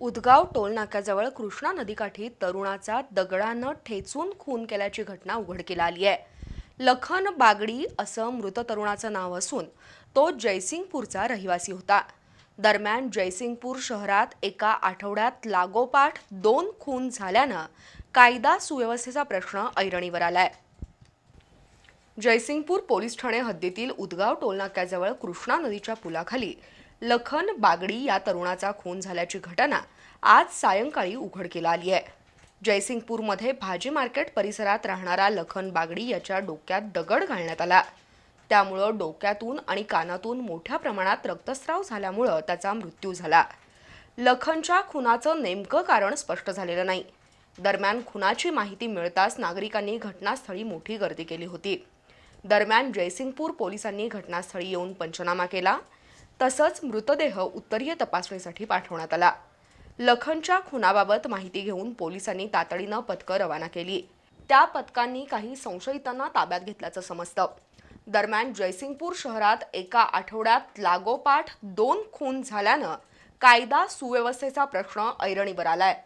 उदगाव टोलनाक्याजवळ कृष्णा नदीकाठी तरुणाचा दगडानं ठेचून खून केल्याची घटना उघडकीला आली आहे. लखन बागडी असं मृत तरुणाचं नाव असून तो जयसिंगपूरचा रहिवासी होता. दरम्यान जयसिंगपूर शहरात एका आठवड्यात लागोपाठ दोन खून झाल्यानं कायदा सुव्यवस्थेचा प्रश्न ऐरणीवर आलाय. जयसिंगपूर पोलीस ठाणे हद्दीतील उदगाव टोलनाक्याजवळ कृष्णा नदीच्या पुलाखाली लखन बागडी या तरुणाचा खून झाल्याची घटना आज सायंकाळी उघडकीला आली आहे. जयसिंगपूरमध्ये भाजी मार्केट परिसरात राहणारा लखन बागडी याच्या डोक्यात दगड घालण्यात आला. त्यामुळं डोक्यातून आणि कानातून मोठ्या प्रमाणात रक्तस्राव झाल्यामुळं त्याचा मृत्यू झाला. लखनच्या खुनाचं नेमकं कारण स्पष्ट झालेलं नाही. दरम्यान खुनाची माहिती मिळताच नागरिकांनी घटनास्थळी मोठी गर्दी केली होती. दरम्यान जयसिंगपूर पोलिसांनी घटनास्थळी येऊन पंचनामा केला. तसंच मृतदेह उत्तरीय तपासणीसाठी पाठवण्यात आला. लखनच्या खुनाबाबत माहिती घेऊन पोलिसांनी तातडीनं पथकं रवाना केली. त्या पथकांनी काही संशयितांना ताब्यात घेतल्याचं समजतं. दरम्यान जयसिंगपूर शहरात एका आठवड्यात लागोपाठ दोन खून झाल्यानं कायदा सुव्यवस्थेचा प्रश्न ऐरणीवर आलाय.